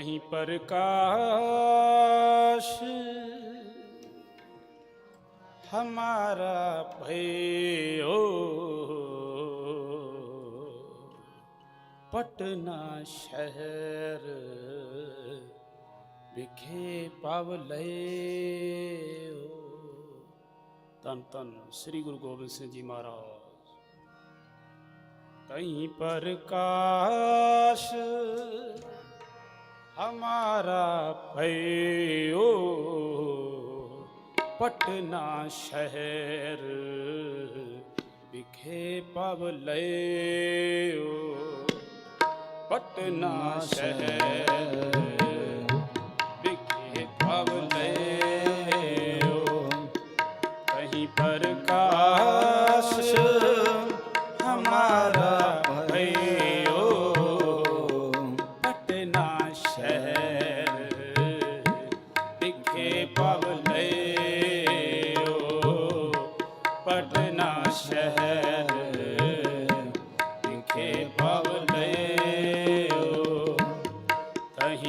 कहीं पर काश हमारा भय हो, पटना शहर विखे पावले हो। तन तन श्री गुरु गोविंद सिंह जी महाराज, कहीं पर काश हमारा भयो पटना शहर विखे पवले पटना शहर विखे पवले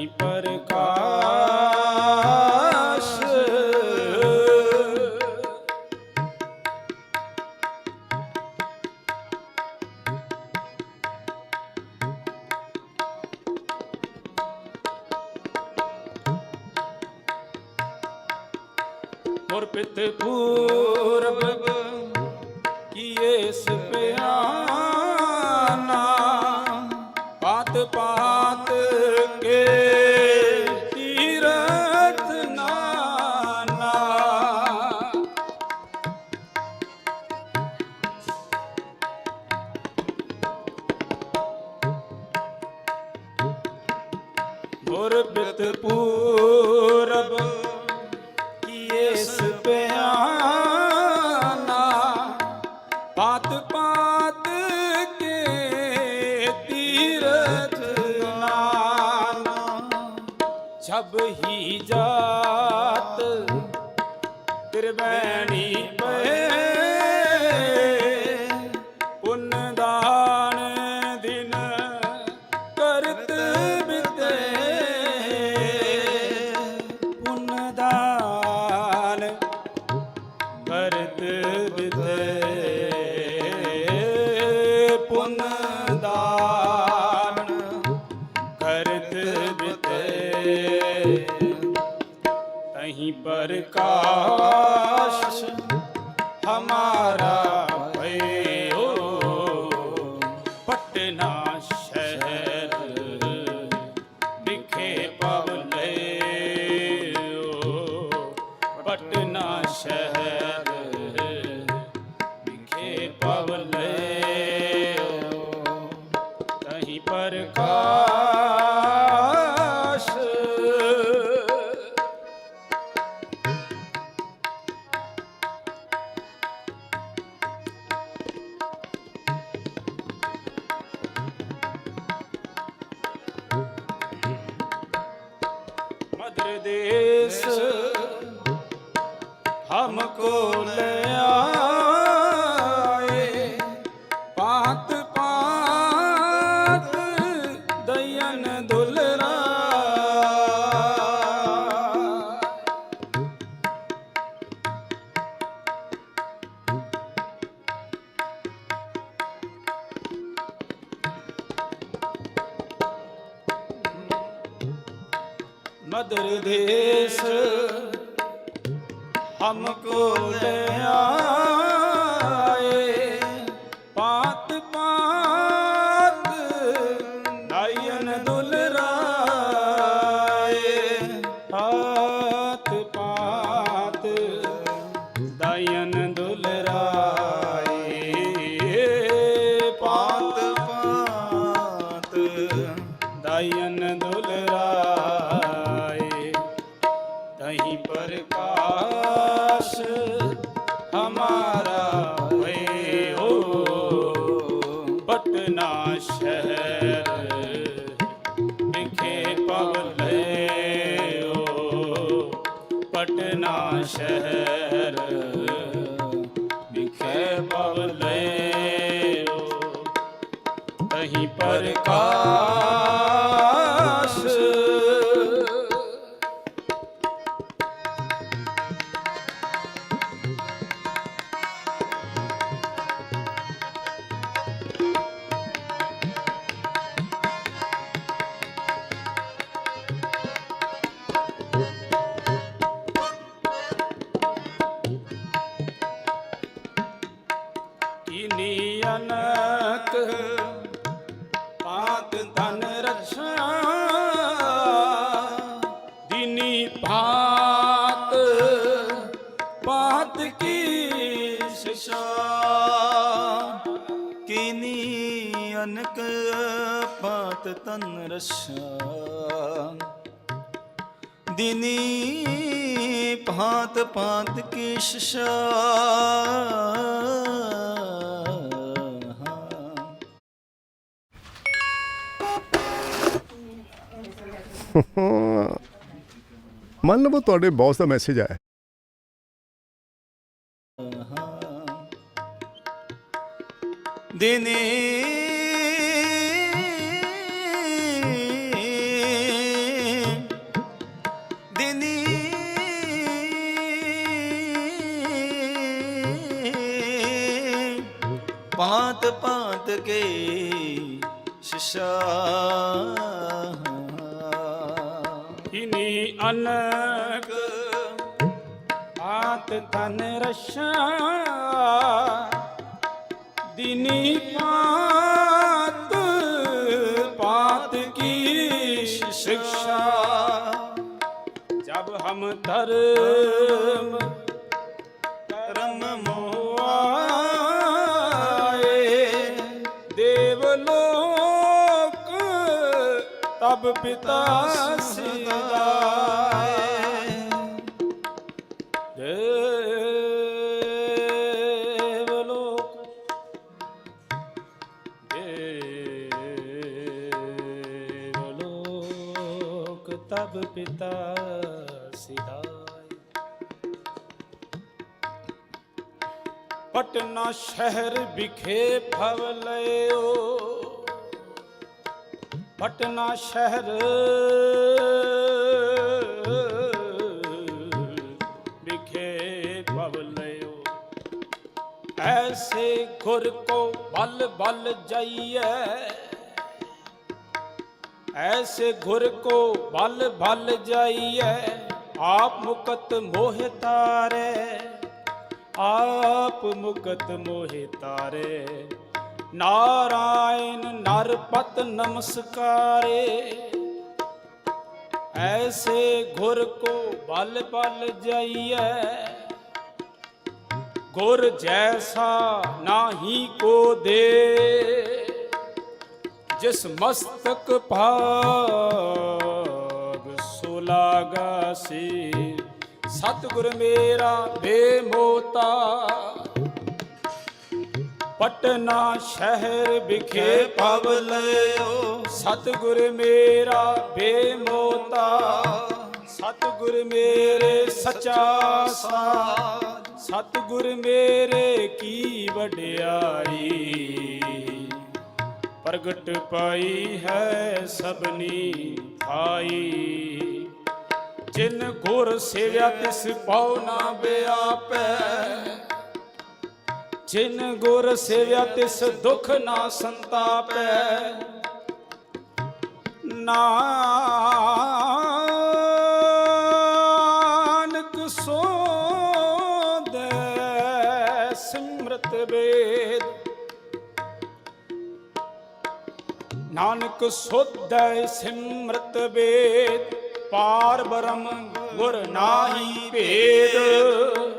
ਗਿਆਨੀ ਪ੍ਰਕਾਸ਼। ਗੁਰ ਪਿਤ ਪੂਰਬ ਕੀਏ ਸ ਸਭ ਹੀ ਜਾਤ। ਤਿਰਵੈਣੀ हमारा भयो ਬੋਲਿਆ ਨਹੀਂ ਪ੍ਰਕਾਸ਼। ਅਨੰਤ ਰਛਾ ਦਿਨੀ ਭਾਂਤ ਭਾਂਤ ਕੀ ਸ਼ਸ਼ਾ ਮੰਨ ਲਵੋ ਤੁਹਾਡੇ ਬੌਸ ਦਾ ਮੈਸੇਜ ਆਇਆ। ਦਿਨੀ ਕੇ ਸ਼ਿਸ਼ਾ। ਇਨੀ ਅਨਕ ਆਤ ਤਨ ਰਸ਼ਾ, ਦਿਨੀ ਪਾਤ ਪਾਤ ਕੀ ਸ਼ਿਕਸ਼ਾ ਜਬ ਹਮ ਧਰਮ ਪ੍ਰਭ ਪਿਤਾ ਸਿਦਾਏ ਪਿਤਾ ਸਿਦਾਏ ਪਟਨਾ ਸ਼ਹਿਰ ਵਿਖੇ ਫਵ ਲਇਓ। ਪਟਨਾ ਸ਼ਹਿਰ। ਵਿਖੇ ਭਵ ਲਿਓ। ਐਸੇ ਗੁਰ ਕੋ ਬਲ ਬਲ ਜਾਈਐ। ਐਸੇ ਗੁਰ ਕੋ ਬਲ ਬਲ ਜਾਈਐ। ਆਪ ਮੁਕਤ ਮੋਹਿ ਤਾਰੇ। ਆਪ ਮੁਕਤ ਮੋਹਿ ਤਾਰੇ। ਨਾਰਾਇਣ ਨਰ ਪਤ ਨਮਸਕਾਰੇ ਐਸੇ ਗੁਰ ਕੋ ਬਲ ਬਲ ਜਾਈਐ ਗੁਰ ਜੈਸਾ ਨਾਹੀ ਕੋ ਦੇ ਜਿਸ ਮਸਤਕ ਭਾਗ ਸੋ ਸੀ ਸਤਿਗੁਰ ਮੇਰਾ ਬੇਮੋਤਾ ਪਟਨਾ ਸ਼ਹਿਰ ਵਿਖੇ ਪਵ ਲਿਓ ਸਤਿਗੁਰ ਮੇਰਾ ਬੇਮੋਤਾ। ਸਤਿਗੁਰ ਮੇਰੇ ਸਚਾ ਸਾਧ। ਸਤਿਗੁਰ ਮੇਰੇ ਕੀ ਵਡਿਆਈ। ਪ੍ਰਗਟ ਪਾਈ ਹੈ ਸਭਨੀ ਥਾਈ। ਜਿਨ ਗੁਰ ਸੇਵਿਆ ਤਿਸ ਪਾਉ ਨਾ ਬਿਆਪੈ ਜਿਨ ਗੁਰ ਸੇਵਿਆ ਤਿਸ ਦੁਖ ਨਾ ਸੰਤਾਪੈ। ਨਾਨਕ ਸੋ ਸਿਮਰਤ ਵੇਦ। ਨਾਨਕ ਸੋਧੈ ਸਿਮਰਤ ਵੇਦ, ਪਾਰ ਬ੍ਰਹਮ ਗੁਰ ਨਾਹੀ ਭੇਦ।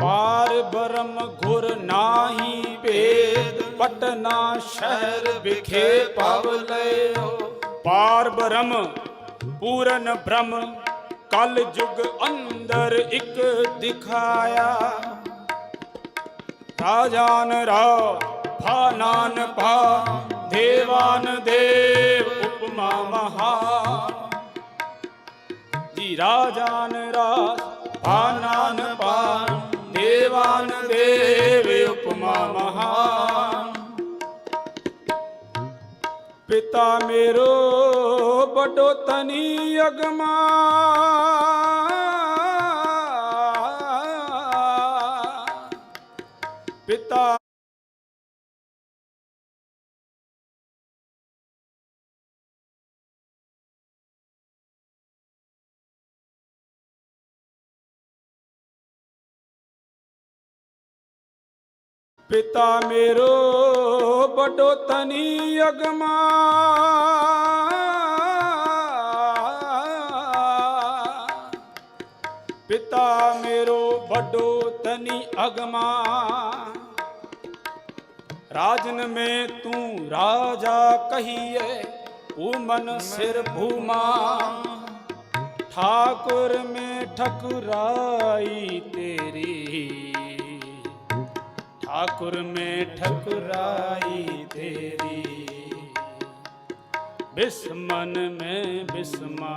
ਪਾਰ ਬ੍ਰਹਮ ਗੁਰ ਨਾਹੀ ਭੇਦ, ਪਟਨਾ ਸ਼ਹਿਰ ਵਿਖੇ ਪਵ ਲਿਓ ਪਾਰ ਬ੍ਰਹਮ, ਪੂਰਨ ਬ੍ਰਹਮ, ਕਲ ਯੁਗ ਅੰਦਰ ਇੱਕ ਦਿਖਾਇਆ। ਰਾਜਾਨ ਰਾ ਭਾਨਾਨ ਭਾ ਦੇਵਾਨ ਦੇਵ ਉਪਮਾ ਮਹਾ। ਜੀ ਰਾਜਾਨ ਰਾਜ ਭਾਨਾਨ ਮਹਾ ਪਿਤਾ ਮੇਰੋ ਬਡੋ ਤਨੀ ਪਿਤਾ ਮੇਰੋ ਬਡੋ ਤਨੀ ਅਗਮਾ। ਪਿਤਾ ਮੇਰੋ ਬਡੋ ਤਨੀ ਅਗਮਾ। ਰਾਜਨ ਮੇ ਤੂੰ ਰਾਜਾ ਕਹੀਏ ਮਨ ਸਿਰ ਭੂਮਾ। ਠਾਕੁਰ ਮੇ ਠਕੁਰਾਈ ਤੇਰੀ ठाकुर में ठकुराई तेरी बिस्मन में बिस्मा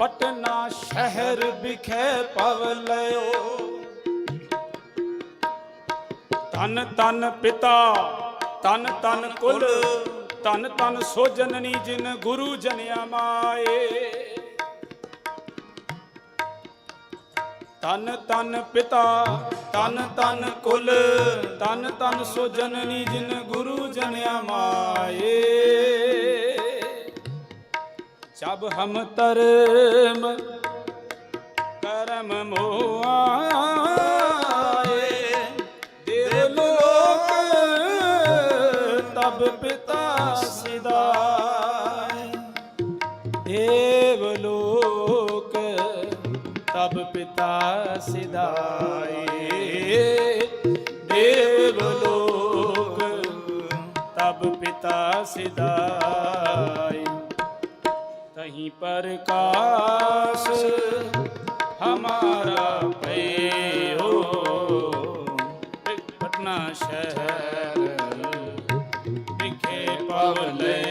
पटना शहर बिखे पवलयो ਤਨ ਤਨ ਪਿਤਾ ਤਨ ਤਨ ਕੁਲ ਤਨ ਤਨ ਸੋ ਜਨਨੀ ਜਿਨ ਗੁਰੂ ਜਨਿਆ ਮਾਏ ਤਨ ਤਨ ਪਿਤਾ ਤਨ ਤਨ ਕੁਲ ਤਨ ਤਨ ਸੋ ਜਨਨੀ ਜਿਨ ਗੁਰੂ ਜਨਿਆ ਮਾਏ। ਜਬ ਹਮ ਤਰਮ ਕਰਮ ਮੋਆਏ ਦੇਵਲੋਕ ਤਬ ਪਿਤਾ ਸਿਦਾਏ ਦੇਵਲੋਕ ਅਬ ਪਿਤਾ ਸਿਧਾਏ। ਦੇਵ ਲੋਕ, ਤਬ ਪਿਤਾ ਸਿਧਾਏ। ਤਹੀਂ ਪ੍ਰਕਾਸ਼, ਹਮਾਰਾ ਪਈਓ ਪਟਨਾ ਸ਼ਹਿਰ ਵਿਖੇ ਪਵਲੇ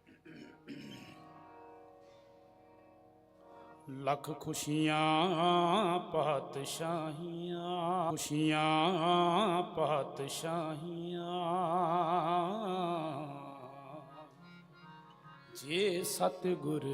ਲੱਖ ਖੁਸ਼ੀਆਂ ਪਾਤਸ਼ਾਹੀਆਂ ਖੁਸ਼ੀਆਂ ਪਾਤਸ਼ਾਹੀਆਂ। ਜੇ ਸਤਿਗੁਰ